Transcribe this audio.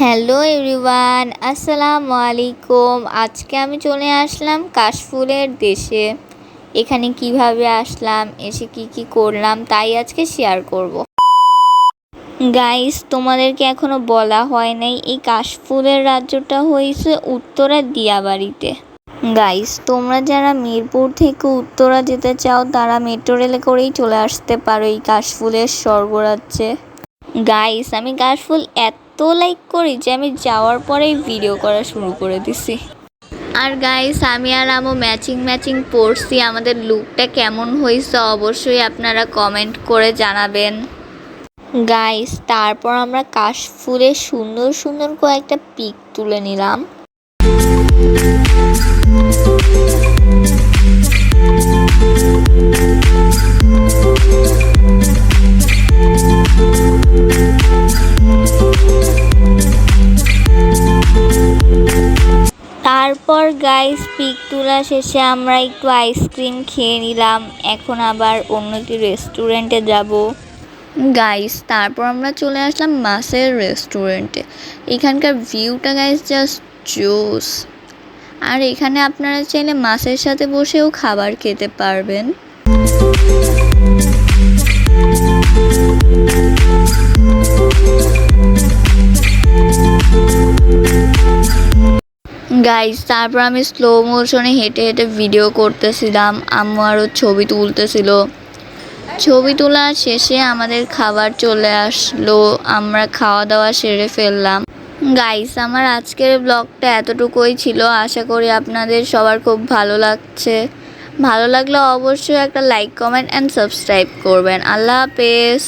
Hello everyone আসসালামু আলাইকুম আজকে আমি চলে আসলাম কাশফুলের দেশে। এখানে কীভাবে আসলাম, এসে কি কি করলাম, তাই আজকে শেয়ার করব। গাইস তোমাদেরকে এখনও বলা হয় নাই, এই কাশফুলের রাজ্যটা হয়েছে উত্তরা দিয়াবাড়িতে। গাইস তোমরা যারা মিরপুর থেকে উত্তরা যেতে চাও, তারা মেট্রো রেলে করেই চলে আসতে পারো এই কাশফুলের স্বর্গরাজ্যে। গাইস আমি কাশফুল এত লাইক করি যে আমি যাওয়ার পরেই ভিডিও করা শুরু করে দিছি। আর গাইস আমি আর আমও ম্যাচিং ম্যাচিং পরছি। আমাদের লুকটা কেমন হয়েছে অবশ্যই আপনারা কমেন্ট করে জানাবেন। গাইস তারপর আমরা কাশফুলের সুন্দর সুন্দর কয়েকটা পিক তুলে নিলাম। তারপর গাইস পিক তোলা শেষে আমরা একটু আইসক্রিম খেয়ে নিলাম। এখন আবার অন্য একটি রেস্টুরেন্টে যাব। গাইস তারপর আমরা চলে আসলাম মাসের রেস্টুরেন্টে এখানকার ভিউটা গাইস জাস্ট জোস আর এখানে আপনারা চাইলে মাছের সাথে বসেও খাবার খেতে পারবেন। গাইস তারপর আমি স্লো মোশনে হেঁটে হেঁটে ভিডিও করতেছিলাম আম্মু আরও ছবি তুলতেছিল। ছবি তোলা শেষে আমাদের খাবার চলে আসলো। আমরা খাওয়া দাওয়া সেরে ফেললাম। গাইস আমার আজকের ব্লগটা এতটুকুই ছিল। আশা করি আপনাদের সবার খুব ভালো লাগছে। ভালো লাগলে অবশ্যই একটা লাইক কমেন্ট অ্যান্ড সাবস্ক্রাইব করবেন। আল্লাহ হাফেজ।